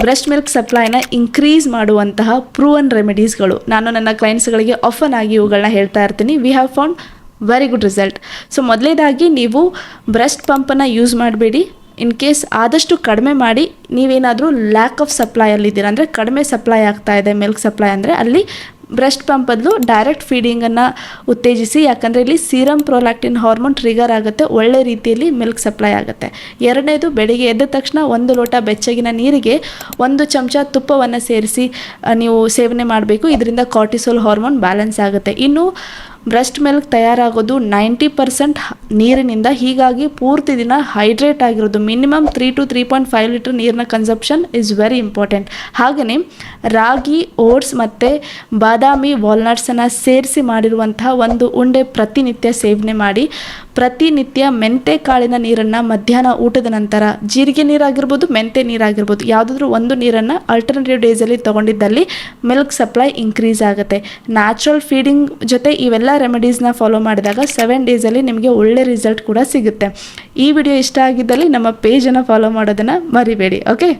Breast milk ಸಪ್ಲೈನ increase ಮಾಡುವಂತಹ proven ರೆಮಿಡೀಸ್ಗಳು ನಾನು ನನ್ನ ಕ್ಲೈಂಟ್ಸ್ಗಳಿಗೆ ಆಫನ್ ಆಗಿ ಇವುಗಳನ್ನ ಹೇಳ್ತಾ ಇರ್ತೀನಿ. We have found very good result so ಮೊದಲೇದಾಗಿ ನೀವು ಬ್ರೆಸ್ಟ್ ಪಂಪನ್ನು ಯೂಸ್ ಮಾಡಬೇಡಿ. ಇನ್ ಕೇಸ್ ಆದಷ್ಟು ಕಡಿಮೆ ಮಾಡಿ, ನೀವೇನಾದರೂ ಲ್ಯಾಕ್ ಆಫ್ ಸಪ್ಲೈ ಸಪ್ಲೈಯಲ್ಲಿದ್ದೀರ ಅಂದರೆ ಕಡಿಮೆ ಸಪ್ಲೈ ಆಗ್ತಾ ಇದೆ ಮಿಲ್ಕ್ ಸಪ್ಲೈ ಅಂದರೆ ಅಲ್ಲಿ ಬ್ರೆಸ್ಟ್ ಪಂಪ್ ಬದಲು ಡೈರೆಕ್ಟ್ ಫೀಡಿಂಗನ್ನು ಉತ್ತೇಜಿಸಿ, ಯಾಕಂದರೆ ಇಲ್ಲಿ ಸೀರಮ್ ಪ್ರೊಲಾಕ್ಟಿನ್ ಹಾರ್ಮೋನ್ ಟ್ರಿಗರ್ ಆಗುತ್ತೆ, ಒಳ್ಳೆ ರೀತಿಯಲ್ಲಿ ಮಿಲ್ಕ್ ಸಪ್ಲೈ ಆಗುತ್ತೆ. ಎರಡನೇದು ಬೆಳಿಗ್ಗೆ ಎದ್ದ ತಕ್ಷಣ ಒಂದು ಲೋಟ ಬೆಚ್ಚಗಿನ ನೀರಿಗೆ ಒಂದು ಚಮಚ ತುಪ್ಪವನ್ನು ಸೇರಿಸಿ ನೀವು ಸೇವನೆ ಮಾಡಬೇಕು. ಇದರಿಂದ ಕಾರ್ಟಿಸೋಲ್ ಹಾರ್ಮೋನ್ ಬ್ಯಾಲೆನ್ಸ್ ಆಗುತ್ತೆ. ಇನ್ನು ಬ್ರೆಸ್ಟ್ ಮಿಲ್ಕ್ ತಯಾರಾಗೋದು ನೈಂಟಿ ಪರ್ಸೆಂಟ್ ನೀರಿನಿಂದ, ಹೀಗಾಗಿ ಪೂರ್ತಿ ದಿನ ಹೈಡ್ರೇಟ್ ಆಗಿರೋದು. Minimum three to three point five litre ನೀರಿನ ಕನ್ಸಪ್ಷನ್ ಇಸ್ ವೆರಿ ಇಂಪಾರ್ಟೆಂಟ್ ಹಾಗೆಯೇ ರಾಗಿ, ಓಟ್ಸ್ ಮತ್ತು ಬಾದಾಮಿ ವಾಲ್ನಟ್ಸನ್ನು ಸೇರಿಸಿ ಮಾಡಿರುವಂತಹ ಒಂದು ಉಂಡೆ ಪ್ರತಿನಿತ್ಯ ಸೇವನೆ ಮಾಡಿ ಪ್ರತಿನಿತ್ಯ ಮೆಂತೆ ಕಾಳಿನ ನೀರನ್ನು ಮಧ್ಯಾಹ್ನ ಊಟದ ನಂತರ, ಜೀರಿಗೆ ನೀರಾಗಿರ್ಬೋದು, ಮೆಂತೆ ನೀರಾಗಿರ್ಬೋದು, ಯಾವುದಾದ್ರೂ ಒಂದು ನೀರನ್ನು ಅಲ್ಟರ್ನೇಟಿವ್ ಡೇಸಲ್ಲಿ ತೊಗೊಂಡಿದ್ದಲ್ಲಿ ಮಿಲ್ಕ್ ಸಪ್ಲೈ ಇನ್ಕ್ರೀಸ್ ಆಗುತ್ತೆ. ನ್ಯಾಚುರಲ್ ಫೀಡಿಂಗ್ ಜೊತೆ ಇವೆಲ್ಲ ರೆಮಿಡೀಸ್ನ ಫಾಲೋ ಮಾಡಿದಾಗ ಸೆವೆನ್ ಡೇಸಲ್ಲಿ ನಿಮಗೆ ಒಳ್ಳೆ ರಿಸಲ್ಟ್ ಕೂಡ ಸಿಗುತ್ತೆ. ಈ ವಿಡಿಯೋ ಇಷ್ಟ ಆಗಿದ್ದಲ್ಲಿ ನಮ್ಮ ಪೇಜನ್ನು ಫಾಲೋ ಮಾಡೋದನ್ನು ಮರಿಬೇಡಿ ಓಕೆ